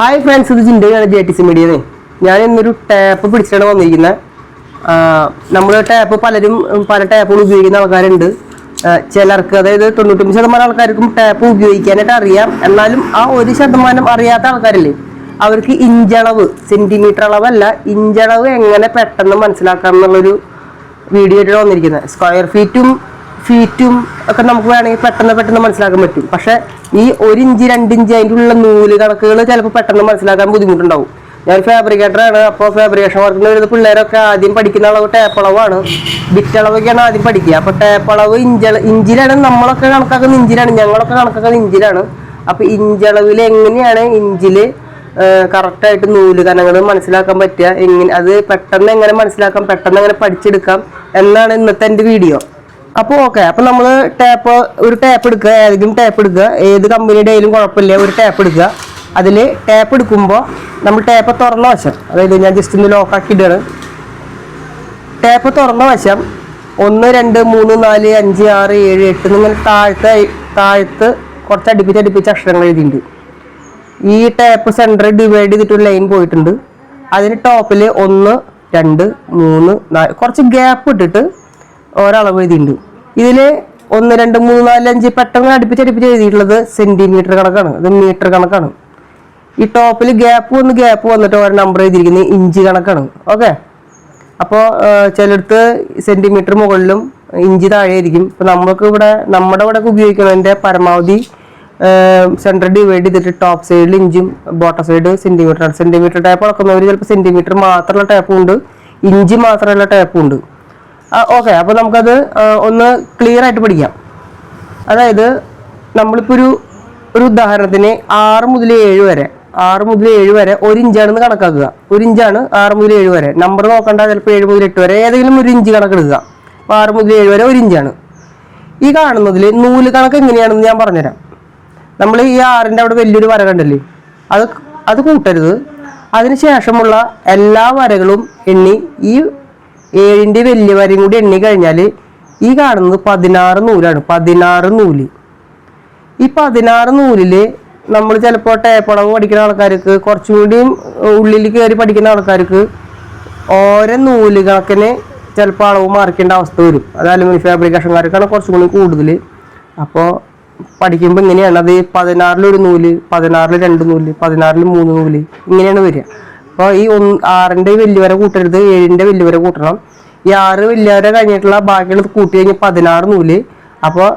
Hi friends ഇത് ചിന്തയാണ് J T C മീഡിയന്ന് ഞാൻ ഇന്നൊരു ടാപ്പ് പിടിച്ചിട്ടാണ് വന്നിരിക്കുന്നത് നമ്മൾ ടാപ്പ് പലരും പല ടാപ്പുകൾ ഉപയോഗിക്കുന്ന ആൾക്കാരുണ്ട്. ചിലർക്ക് അതായത് തൊണ്ണൂറ്റൊമ്പത് ശതമാനം ആൾക്കാർക്കും ടാപ്പ് ഉപയോഗിക്കാനായിട്ട് അറിയാം. എന്നാലും ആ ഒരു ശതമാനം അറിയാത്ത ആൾക്കാരില്ലേ അവർക്ക് ഇഞ്ചളവ് സെന്റിമീറ്റർ അളവല്ല ഇഞ്ചളവ് എങ്ങനെ പെട്ടെന്ന് മനസ്സിലാക്കാം എന്നുള്ളൊരു വീഡിയോ ആയിട്ടാണ് വന്നിരിക്കുന്നത് സ്ക്വയർ ഫീറ്റും ഫീറ്റും ഒക്കെ നമുക്ക് വേണമെങ്കിൽ പെട്ടെന്ന് പെട്ടെന്ന് മനസ്സിലാക്കാൻ പറ്റും. പക്ഷെ ഈ ഒരു ഇഞ്ച് രണ്ട് ഇഞ്ച് അതിന്റെ ഉള്ള നൂൽ കണക്കുകൾ ചിലപ്പോൾ പെട്ടെന്ന് മനസ്സിലാക്കാൻ ബുദ്ധിമുട്ടുണ്ടാവും. ഞാൻ ഫാബ്രിക്കേറ്ററാണ് അപ്പോൾ ഫാബ്രിക്കേഷൻ വർക്കിന് വരുന്ന പിള്ളേരൊക്കെ ആദ്യം പഠിക്കുന്ന അളവ് ടേപ്പ് അളവാണ്. ബിറ്റ് അളവൊക്കെയാണ് ആദ്യം പഠിക്കുക. അപ്പോൾ ടേപ്പ് അളവ് ഇഞ്ചള ഇഞ്ചിലാണ് നമ്മളൊക്കെ കണക്കാക്കുന്ന ഇഞ്ചിലാണ് ഞങ്ങളൊക്കെ കണക്കാക്കുന്ന ഇഞ്ചിലാണ്. അപ്പോൾ ഇഞ്ചളവിൽ എങ്ങനെയാണ് ഇഞ്ചിൽ കറക്റ്റായിട്ട് നൂൽ കനങ്ങൾ മനസ്സിലാക്കാൻ പറ്റുക? എങ്ങനെ അത് പെട്ടെന്ന് എങ്ങനെ മനസ്സിലാക്കാം? പെട്ടെന്ന് എങ്ങനെ പഠിച്ചെടുക്കാം? എന്നാണ് ഇന്നത്തെ എന്റെ വീഡിയോ അപ്പോൾ ഓക്കെ അപ്പോൾ നമ്മൾ ടാപ്പ് ഒരു ടാപ്പ് എടുക്കുക ഏതെങ്കിലും ടാപ്പ് എടുക്കുക. ഏത് കമ്പനിയുടെ ആയാലും കുഴപ്പമില്ല ഒരു ടാപ്പ് എടുക്കുക. അതിൽ ടാപ്പ് എടുക്കുമ്പോൾ നമ്മൾ ടാപ്പ് തുറന്ന വശം അതായത് ഞാൻ ജസ്റ്റ് ഒന്ന് ലോക്കാക്കി ഇടുകയാണ് ടാപ്പ് തുറന്ന വശം ഒന്ന് രണ്ട് മൂന്ന് നാല് അഞ്ച് ആറ് ഏഴ് എട്ട് എന്നിങ്ങനെ താഴത്തെ താഴത്ത് കുറച്ച് അടുപ്പിച്ച് അടുപ്പിച്ച് അക്ഷരങ്ങൾ എഴുതിയിട്ടുണ്ട്. ഈ ടാപ്പ് സെന്റർ ഡിവൈഡ് ചെയ്തിട്ടൊരു ലൈൻ പോയിട്ടുണ്ട്. അതിന് ടോപ്പിൽ ഒന്ന് രണ്ട് മൂന്ന് നാല് കുറച്ച് ഗ്യാപ്പ് ഇട്ടിട്ട് ഒരളവ് എഴുതിയിട്ടുണ്ട്. ഇതിൽ ഒന്ന് രണ്ട് മൂന്ന് നാല് അഞ്ച് പെട്ടെന്ന് അടുപ്പിച്ച് അടുപ്പിച്ച് എഴുതിയിട്ടുള്ളത് സെന്റിമീറ്റർ കണക്കാണ്. അത് മീറ്റർ കണക്കാണ്. ഈ ടോപ്പിൽ ഗ്യാപ്പ് വന്ന് ഗ്യാപ്പ് വന്നിട്ട് ഓരോ നമ്പർ എഴുതിയിരിക്കുന്നത് ഇഞ്ച് കണക്കാണ്. ഓക്കെ അപ്പോൾ ചിലടത്ത് സെന്റിമീറ്റർ മുകളിലും ഇഞ്ച് താഴെ ആയിരിക്കും ഇപ്പോൾ നമുക്ക് ഇവിടെ നമ്മുടെ ഇവിടെ ഉപയോഗിക്കുന്നതിന്റെ പരമാവധി സെന്റർ ഡിവൈഡ് ചെയ്തിട്ട് ടോപ്പ് സൈഡിൽ ഇഞ്ചും bottom side centimetre centimetre tape അളക്കുന്നവർ ചിലപ്പോൾ സെന്റിമീറ്റർ മാത്രമുള്ള ടാപ്പും ഉണ്ട്. ഇഞ്ച് മാത്രമുള്ള ടാപ്പും ഉണ്ട്. ഓക്കെ അപ്പോൾ നമുക്കത് ഒന്ന് ക്ലിയർ ആയിട്ട് പഠിക്കാം. അതായത് നമ്മളിപ്പോൾ ഒരു ഒരു ഉദാഹരണത്തിന് ആറ് മുതൽ ഏഴ് വരെ ആറ് മുതൽ ഏഴ് വരെ ഒരു ഇഞ്ചാണെന്ന് കണക്കാക്കുക. ഒരു ഇഞ്ചാണ് ആറ് മുതൽ ഏഴ് വരെ. നമ്പർ നോക്കണ്ട ചിലപ്പോൾ ഏഴ് മുതൽ എട്ട് വരെ. ഏതെങ്കിലും ഒരു ഇഞ്ച് കണക്കെടുക്കുക. അപ്പോൾ ആറ് മുതൽ ഏഴ് വരെ ഒരു ഇഞ്ചാണ്. ഈ കാണുന്നതിൽ നൂൽ കണക്ക് എങ്ങനെയാണെന്ന് ഞാൻ പറഞ്ഞുതരാം. നമ്മൾ ഈ ആറിന്റെ അവിടെ വലിയൊരു വര കണ്ടല്ലേ? അത് അത് കൂട്ടരുത്. അതിന് ശേഷമുള്ള എല്ലാ വരകളും എണ്ണി ഈ ഏഴിന്റെ വലിയ വരയും കൂടി എണ്ണി കഴിഞ്ഞാൽ ഈ കാണുന്നത് പതിനാറ് നൂലാണ് പതിനാറ് നൂൽ. ഈ പതിനാറ് നൂലിൽ നമ്മൾ ചിലപ്പോൾ ടേപ്പളവ് പഠിക്കുന്ന ആൾക്കാർക്ക് കുറച്ചും കൂടിയും ഉള്ളിൽ കയറി പഠിക്കുന്ന ആൾക്കാർക്ക് ഓരോ നൂൽ ചിലപ്പോൾ അളവ് മാറിക്കേണ്ട അവസ്ഥ വരും. അത് അലുമിനിയം ഫാബ്രിക്കേഷൻകാർക്കാണ് കുറച്ചും കൂടി കൂടുതൽ. അപ്പോൾ പഠിക്കുമ്പോൾ ഇങ്ങനെയാണ്. അത് പതിനാറിലൊരു നൂൽ പതിനാറിൽ രണ്ട് നൂൽ പതിനാറിൽ മൂന്ന് നൂൽ ഇങ്ങനെയാണ് വരിക. അപ്പോൾ ഈ ഒന്ന് വലിയവരെ വലിയ വര കൂട്ടരുത് ഏഴിന്റെ വലിയ വര കൂട്ടണം. ഈ ആറ് വലിയ വര കഴിഞ്ഞിട്ടുള്ള ബാക്കിയുള്ളത് കൂട്ടി കഴിഞ്ഞാൽ പതിനാറ് നൂൽ. അപ്പോൾ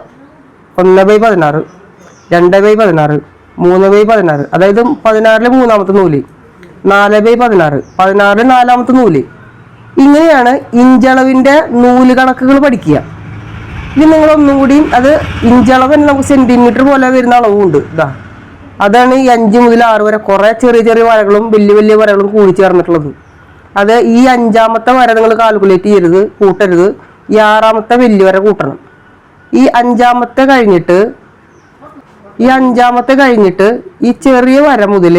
ഒന്ന് ബൈ പതിനാറ് രണ്ട് ബൈ പതിനാറ് മൂന്ന് ബൈ പതിനാറ്. അതായത് പതിനാറിലെ മൂന്നാമത്തെ നൂൽ നാല് ബൈ പതിനാറ് പതിനാറിലെ നാലാമത്തെ നൂൽ. ഇങ്ങനെയാണ് ഇഞ്ചളവിന്റെ നൂൽ കണക്കുകൾ പഠിക്കുക. ഇനി നിങ്ങൾ ഒന്നും കൂടിയും അത് ഇഞ്ചളവ് തന്നെ നമുക്ക് സെന്റിമീറ്റർ പോലെ വരുന്ന അളവുണ്ട്. ഇതാ അതാണ് ഈ അഞ്ച് മുതൽ ആറ് വരെ കുറേ ചെറിയ ചെറിയ വരകളും വലിയ വലിയ വരകളും കൂടി ചേർന്നിട്ടുള്ളത്. അത് ഈ അഞ്ചാമത്തെ വര നിങ്ങൾ കാൽക്കുലേറ്റ് ചെയ്യരുത് കൂട്ടരുത്. ഈ ആറാമത്തെ വലിയ വര കൂട്ടണം. ഈ അഞ്ചാമത്തെ കഴിഞ്ഞിട്ട് ഈ അഞ്ചാമത്തെ കഴിഞ്ഞിട്ട് ഈ ചെറിയ വര മുതൽ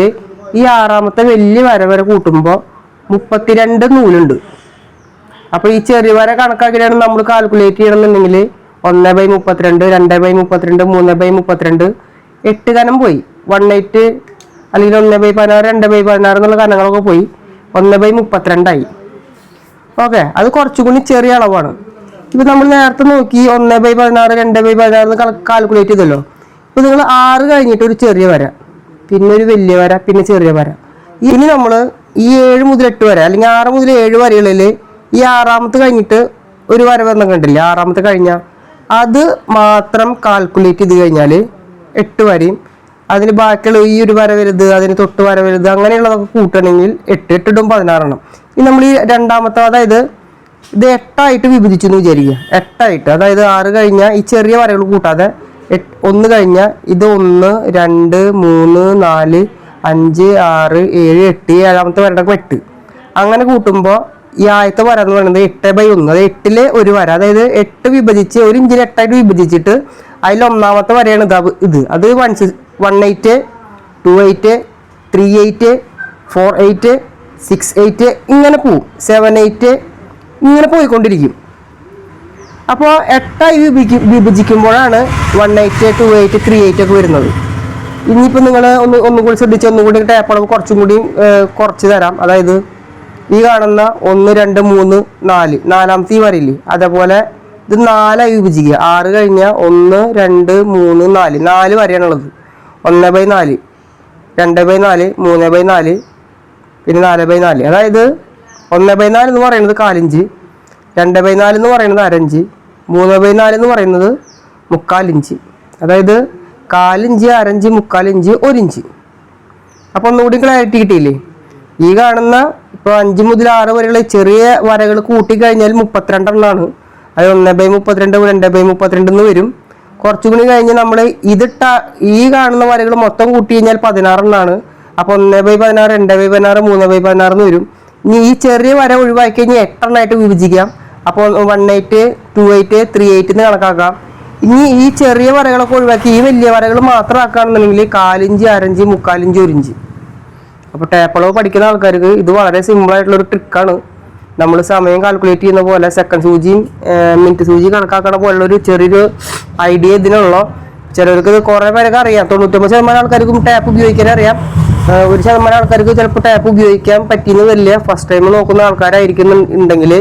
ഈ ആറാമത്തെ വലിയ വര വരെ കൂട്ടുമ്പോൾ മുപ്പത്തിരണ്ട് നൂലുണ്ട്. അപ്പോൾ ഈ ചെറിയ വര കണക്കാക്കിയാണ് നമ്മൾ കാൽക്കുലേറ്റ് ചെയ്യണമെന്നുണ്ടെങ്കിൽ ഒന്ന് ബൈ മുപ്പത്തിരണ്ട് രണ്ട് ബൈ മുപ്പത്തിരണ്ട് മൂന്ന് ബൈ മുപ്പത്തിരണ്ട് എട്ട് കനം പോയി. വൺ എയ്റ്റ് അല്ലെങ്കിൽ ഒന്ന് ബൈ പതിനാറ് രണ്ട് ബൈ പതിനാറ് എന്നുള്ള കനങ്ങളൊക്കെ പോയി. ഒന്ന് ബൈ മുപ്പത്തിരണ്ടായി. ഓക്കെ അത് കുറച്ചുകൂടി ചെറിയ അളവാണ്. ഇപ്പം നമ്മൾ നേരത്തെ നോക്കി ഒന്ന് ബൈ പതിനാറ് രണ്ട് ബൈ പതിനാറ് കാൽക്കുലേറ്റ് ചെയ്തല്ലോ. ഇപ്പൊ നിങ്ങൾ ആറ് കഴിഞ്ഞിട്ട് ഒരു ചെറിയ വര പിന്നെ ഒരു വലിയ വര പിന്നെ ചെറിയ വര. ഇനി നമ്മൾ ഈ ഏഴ് മുതൽ എട്ട് വരെ അല്ലെങ്കിൽ ആറ് മുതൽ ഏഴ് വരകളിൽ ഈ ആറാമത്തെ കഴിഞ്ഞിട്ട് ഒരു വര വന്ന കണ്ടില്ലേ? ആറാമത്തെ കഴിഞ്ഞാൽ അത് മാത്രം കാൽക്കുലേറ്റ് ചെയ്ത് കഴിഞ്ഞാൽ എട്ട് വരയും അതിന് ബാക്കിയുള്ള ഈ ഒരു വര വലുത് അതിന് തൊട്ട് വര വലുത് അങ്ങനെയുള്ളതൊക്കെ കൂട്ടണമെങ്കിൽ എട്ട് എട്ടിടും പതിനാറെണ്ണം. ഇനി നമ്മൾ ഈ രണ്ടാമത്തെ അതായത് ഇത് എട്ടായിട്ട് വിഭജിച്ചു എന്ന് വിചാരിക്കുക. എട്ടായിട്ട് അതായത് ആറ് കഴിഞ്ഞാൽ ഈ ചെറിയ വരകൾ കൂട്ടാതെ ഒന്ന് കഴിഞ്ഞാൽ ഇത് ഒന്ന് രണ്ട് മൂന്ന് നാല് അഞ്ച് ആറ് ഏഴ് എട്ട് ഏഴാമത്തെ വരയുടെ എട്ട് അങ്ങനെ കൂട്ടുമ്പോൾ ഈ ആദ്യത്തെ വര എന്ന് പറയുന്നത് എട്ട് ബൈ ഒന്ന് അത് എട്ടിലെ ഒരു വര. അതായത് എട്ട് വിഭജിച്ച് ഒരു ഇഞ്ചിൽ എട്ടായിട്ട് വിഭജിച്ചിട്ട് അതിൽ ഒന്നാമത്തെ വരയാണ് ഇത് ഇത്. അത് one one eight two eight three eight four eight six eight ഇങ്ങനെ പോവും. സെവൻ എയ്റ്റ് ഇങ്ങനെ പോയിക്കൊണ്ടിരിക്കും. അപ്പോൾ എട്ടായി വിഭജിക്കും വിഭജിക്കുമ്പോഴാണ് one eight two eight three eight ഒക്കെ വരുന്നത്. ഇനിയിപ്പോൾ നിങ്ങൾ ഒന്ന് ഒന്നും കൂടി ശ്രദ്ധിച്ച് ഒന്നും കൂടി ടാപ്പ് കുറച്ചും കൂടി കുറച്ച് തരാം. അതായത് ഈ കാണുന്ന ഒന്ന് രണ്ട് മൂന്ന് നാല്. നാലാമത്തെ ഈ വരയില്ലേ അതേപോലെ ഇത് നാലായി വിഭജിക്കുക. ആറ് കഴിഞ്ഞാൽ ഒന്ന് രണ്ട് മൂന്ന് നാല്. നാല് വരെയാണുള്ളത്. ഒന്ന് ബൈ നാല്. രണ്ട് ബൈ നാല് മൂന്ന് ബൈ നാല് പിന്നെ നാല് ബൈ നാല്. അതായത് ഒന്ന് ബൈ നാല് എന്ന് പറയുന്നത് കാലിഞ്ച് രണ്ട് ബൈ നാല് എന്ന് പറയുന്നത് അരഞ്ച് മൂന്ന് ബൈ നാല് എന്ന് പറയുന്നത് മുക്കാലിഞ്ച്. അതായത് കാലിഞ്ച് അരഞ്ച് മുക്കാലിഞ്ച് ഒരിഞ്ച്. അപ്പോൾ ഒന്നുകൂടി ക്ലാരിറ്റി കിട്ടിയില്ലേ? ഈ കാണുന്ന ഇപ്പോൾ അഞ്ച് മുതൽ ആറ് വരെയുള്ള ചെറിയ വരകൾ കൂട്ടിക്കഴിഞ്ഞാൽ മുപ്പത്തിരണ്ടെണ്ണമാണ് അത് ഒന്ന് ബൈ മുപ്പത്തിരണ്ട് രണ്ട് ബൈ മുപ്പത്തിരണ്ട് എന്ന് വരും. കുറച്ചും കൂടി കഴിഞ്ഞ് നമ്മൾ ഇതിട്ട ഈ കാണുന്ന വരകൾ മൊത്തം കൂട്ടി കഴിഞ്ഞാൽ പതിനാറെണ്ണാണ്. അപ്പോൾ ഒന്ന് ബൈ പതിനാറ് രണ്ട് ബൈ പതിനാറ് മൂന്ന് ബൈ പതിനാറ് എന്ന് വരും. ഇനി ഈ ചെറിയ വര ഒഴിവാക്കി കഴിഞ്ഞാൽ എട്ടെണ്ണമായിട്ട് വിഭജിക്കാം. അപ്പോൾ one eight two eight three eight എന്ന് കണക്കാക്കാം. ഇനി ഈ ചെറിയ വരകളൊക്കെ ഒഴിവാക്കി ഈ വലിയ വരകൾ മാത്രം ആക്കുകയാണെന്നുണ്ടെങ്കിൽ കാലിഞ്ച് അരഞ്ച് മുക്കാലിഞ്ച് ഒരിഞ്ച്. അപ്പോൾ ടേപ്പളവ് പഠിക്കുന്ന ആൾക്കാർക്ക് ഇത് വളരെ സിമ്പിൾ ആയിട്ടുള്ള ഒരു ട്രിക്കാണ് നമ്മൾ സമയം കാൽക്കുലേറ്റ് ചെയ്യുന്ന പോലെ സെക്കൻഡ് സൂചിയും മിനിറ്റ് സൂചി കണക്കാക്കണ പോലുള്ള ഒരു ചെറിയൊരു ഐഡിയ ഇതിനുള്ള. ചിലർക്ക് കുറേ പേരൊക്കെ അറിയാം. തൊണ്ണൂറ്റൊമ്പത് ശതമാനം ആൾക്കാർക്കും ടാപ്പ് ഉപയോഗിക്കാൻ അറിയാം. ഒരു ശതമാനം ആൾക്കാർക്ക് ചിലപ്പോൾ ടാപ്പ് ഉപയോഗിക്കാൻ പറ്റിയെന്ന് വലിയ ഫസ്റ്റ് ടൈം നോക്കുന്ന ആൾക്കാരായിരിക്കും ഉണ്ടെങ്കിൽ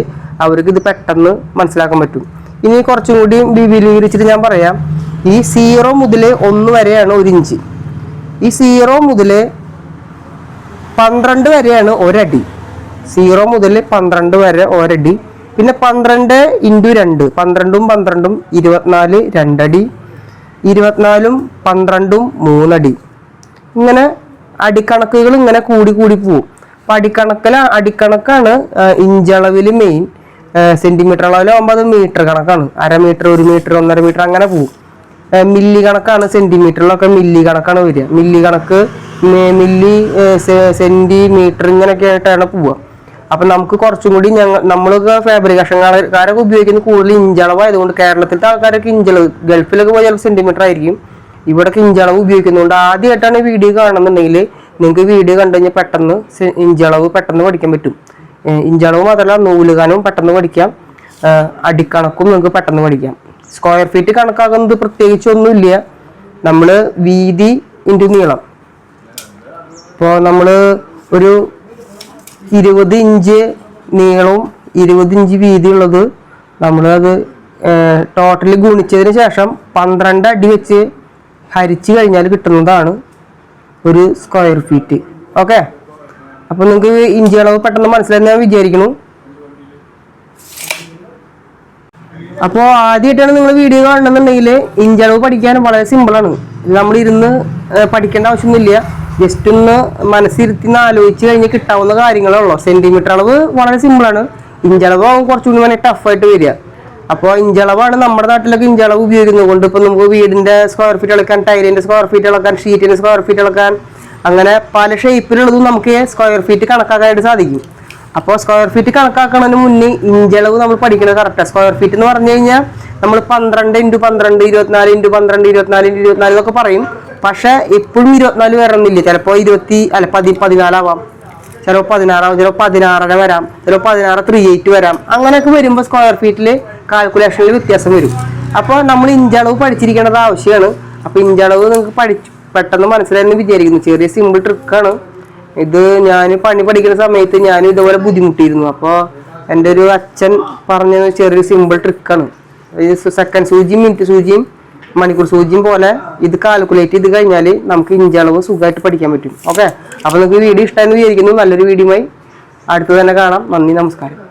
അവർക്ക് ഇത് പെട്ടെന്ന് മനസ്സിലാക്കാൻ പറ്റും. ഇനി കുറച്ചും കൂടി വിപുലീകരിച്ചിട്ട് ഞാൻ പറയാം. ഈ സീറോ മുതൽ ഒന്ന് വരെയാണ് ഒരു ഇഞ്ച്. ഈ സീറോ മുതൽ പന്ത്രണ്ട് വരെയാണ് ഒരടി. സീറോ മുതൽ പന്ത്രണ്ട് വരെ ഒരടി. പിന്നെ പന്ത്രണ്ട് ഇന്റു രണ്ട്. പന്ത്രണ്ടും പന്ത്രണ്ടും ഇരുപത്തിനാല് രണ്ടടി. ഇരുപത്തിനാലും പന്ത്രണ്ടും മൂന്നടി. ഇങ്ങനെ അടിക്കണക്കുകൾ ഇങ്ങനെ കൂടി കൂടി പോവും. അപ്പം അടിക്കണക്കിൽ അടിക്കണക്കാണ് ഇഞ്ചളവിൽ മെയിൻ സെന്റിമീറ്റർ അളവിലാവുമ്പോൾ അത് മീറ്റർ കണക്കാണ്. അര മീറ്റർ ഒരു മീറ്റർ ഒന്നര മീറ്റർ അങ്ങനെ പോവും. മില്ലി കണക്കാണ് സെന്റിമീറ്ററിലൊക്കെ മില്ലി കണക്കാണ് വരിക. മില്ലി കണക്ക് മില്ലി സെന്റിമീറ്റർ ഇങ്ങനെയൊക്കെ ആയിട്ടാണ് പോവുക. അപ്പൊ നമുക്ക് കുറച്ചും കൂടി ഞങ്ങൾ നമ്മളൊക്കെ ഫാബ്രിക്കേഷൻകാരൊക്കെ ഉപയോഗിക്കുന്ന കൂടുതൽ ഇഞ്ചളവായതുകൊണ്ട് കേരളത്തിലത്തെ ആൾക്കാരൊക്കെ ഇഞ്ചളവ് ഗൾഫിലൊക്കെ പോയാൽ സെന്റിമീറ്റർ ആയിരിക്കും. ഇവിടൊക്കെ ഇഞ്ചളവ് ഉപയോഗിക്കുന്നതുകൊണ്ട് ആദ്യമായിട്ടാണ് വീഡിയോ കാണുന്നുണ്ടെങ്കിൽ നിങ്ങൾക്ക് വീഡിയോ കണ്ടു കഴിഞ്ഞാൽ പെട്ടെന്ന് ഇഞ്ചളവ് പെട്ടെന്ന് പഠിക്കാൻ പറ്റും. ഇഞ്ചളവ് മാത്രമല്ല നൂലുകാനും പെട്ടെന്ന് പഠിക്കാം. അടിക്കണക്കും നിങ്ങൾക്ക് പെട്ടെന്ന് പഠിക്കാം. സ്ക്വയർ ഫീറ്റ് കണക്കാക്കുന്നത് പ്രത്യേകിച്ച് ഒന്നുമില്ല. നമ്മൾ വീതി ഇന്റു നീളം. ഇപ്പോൾ നമ്മൾ ഒരു ഇരുപത് ഇഞ്ച് നീളവും ഇരുപത് ഇഞ്ച് വീതിയുള്ളത് നമ്മളത് ടോട്ടലി ഗുണിച്ചതിന് ശേഷം പന്ത്രണ്ട് അടി വെച്ച് ഹരിച്ചു കഴിഞ്ഞാൽ കിട്ടുന്നതാണ് ഒരു സ്ക്വയർ ഫീറ്റ് ഓക്കെ അപ്പോൾ നിങ്ങൾക്ക് ഇഞ്ചി അളവ് പെട്ടെന്ന് മനസ്സിലായി ഞാൻ വിചാരിക്കുന്നു. അപ്പോൾ ആദ്യമായിട്ടാണ് നിങ്ങൾ വീഡിയോ കാണണമെന്നുണ്ടെങ്കിൽ ഇഞ്ചളവ് പഠിക്കാൻ വളരെ സിമ്പിളാണ് നമ്മൾ ഇരുന്ന് പഠിക്കേണ്ട ആവശ്യമൊന്നുമില്ല. ജസ്റ്റ് ഒന്ന് മനസ്സിരുത്തി ഒന്ന് ആലോചിച്ച് കഴിഞ്ഞ് കിട്ടാവുന്ന കാര്യങ്ങളേ ഉള്ളൂ സെന്റിമീറ്റർ അളവ് വളരെ സിമ്പിളാണ് ഇഞ്ചളവ് ആവും കുറച്ചുകൂടി വേണേൽ ടഫായിട്ട് വരിക. അപ്പോൾ ഇഞ്ചളവാണ് നമ്മുടെ നാട്ടിലൊക്കെ ഇഞ്ചളവ് ഉപയോഗിക്കുന്നത്. കൊണ്ട് ഇപ്പോൾ നമുക്ക് വീടിന്റെ സ്ക്വയർ ഫീറ്റ് അളക്കാൻ ടൈലിന്റെ സ്ക്വയർ ഫീറ്റ് അളക്കാൻ ഷീറ്റിന്റെ സ്ക്വയർ ഫീറ്റ് അളക്കാൻ അങ്ങനെ പല ഷേപ്പിലുള്ളതും നമുക്ക് സ്ക്വയർ ഫീറ്റ് കണക്കാക്കാനായിട്ട് സാധിക്കും. അപ്പോൾ സ്ക്വയർ ഫീറ്റ് കണക്കാക്കണതിന് മുന്നേ ഇഞ്ചളവ് നമ്മൾ പഠിക്കുന്നത് കറക്റ്റാണ് സ്ക്വയർ ഫീറ്റ് എന്ന് പറഞ്ഞു കഴിഞ്ഞാൽ നമ്മൾ പന്ത്രണ്ട് ഇന്റു പന്ത്രണ്ട് ഇരുപത്തിനാല് ഇന്റു പന്ത്രണ്ട് ഇരുപത്തിനാല് ഇന്റു ഇരുപത്തിനാല് എന്നൊക്കെ പറയും. പക്ഷേ എപ്പോഴും ഇരുപത്തിനാല് വരണമെന്നില്ല ചിലപ്പോൾ ഇരുപത്തി അല്ല പതി പതിനാലാവാം. ചിലപ്പോൾ പതിനാറാവും ചിലപ്പോൾ പതിനാറര വരാം ചിലപ്പോൾ പതിനാറ് ത്രീ എയ്റ്റ് വരാം. അങ്ങനെയൊക്കെ വരുമ്പോൾ സ്ക്വയർ ഫീറ്റിൽ കാൽക്കുലേഷനിൽ വ്യത്യാസം വരും. അപ്പോൾ നമ്മൾ ഇഞ്ചളവ് പഠിച്ചിരിക്കേണ്ടത് ആവശ്യമാണ്. അപ്പോൾ ഇഞ്ചളവ് നിങ്ങൾക്ക് പഠിച്ചു പെട്ടെന്ന് മനസ്സിലായെന്ന് വിചാരിക്കുന്നു. ചെറിയ സിമ്പിൾ ട്രിക്കാണ് ഇത് ഞാൻ പണി പഠിക്കുന്ന സമയത്ത് ഞാൻ ഇതുപോലെ ബുദ്ധിമുട്ടിയിരുന്നു. അപ്പോൾ എന്റെ ഒരു അച്ഛൻ പറഞ്ഞ ചെറിയൊരു സിമ്പിൾ ട്രിക്കാണ് സെക്കൻഡ് സൂചിയും മിനിറ്റ് സൂചിയും മണിക്കൂർ സൂചിയും പോലെ ഇത് കാൽക്കുലേറ്റ് ചെയ്ത് കഴിഞ്ഞാൽ നമുക്ക് ഇഞ്ചളവ് സുഖമായിട്ട് പഠിക്കാൻ പറ്റും. ഓക്കെ അപ്പോൾ നിങ്ങൾക്ക് വീഡിയോ ഇഷ്ടമായിരുന്നു വിചാരിക്കുന്നു. നല്ലൊരു ആയി അടുത്ത് തന്നെ കാണാം. നന്ദി നമസ്കാരം.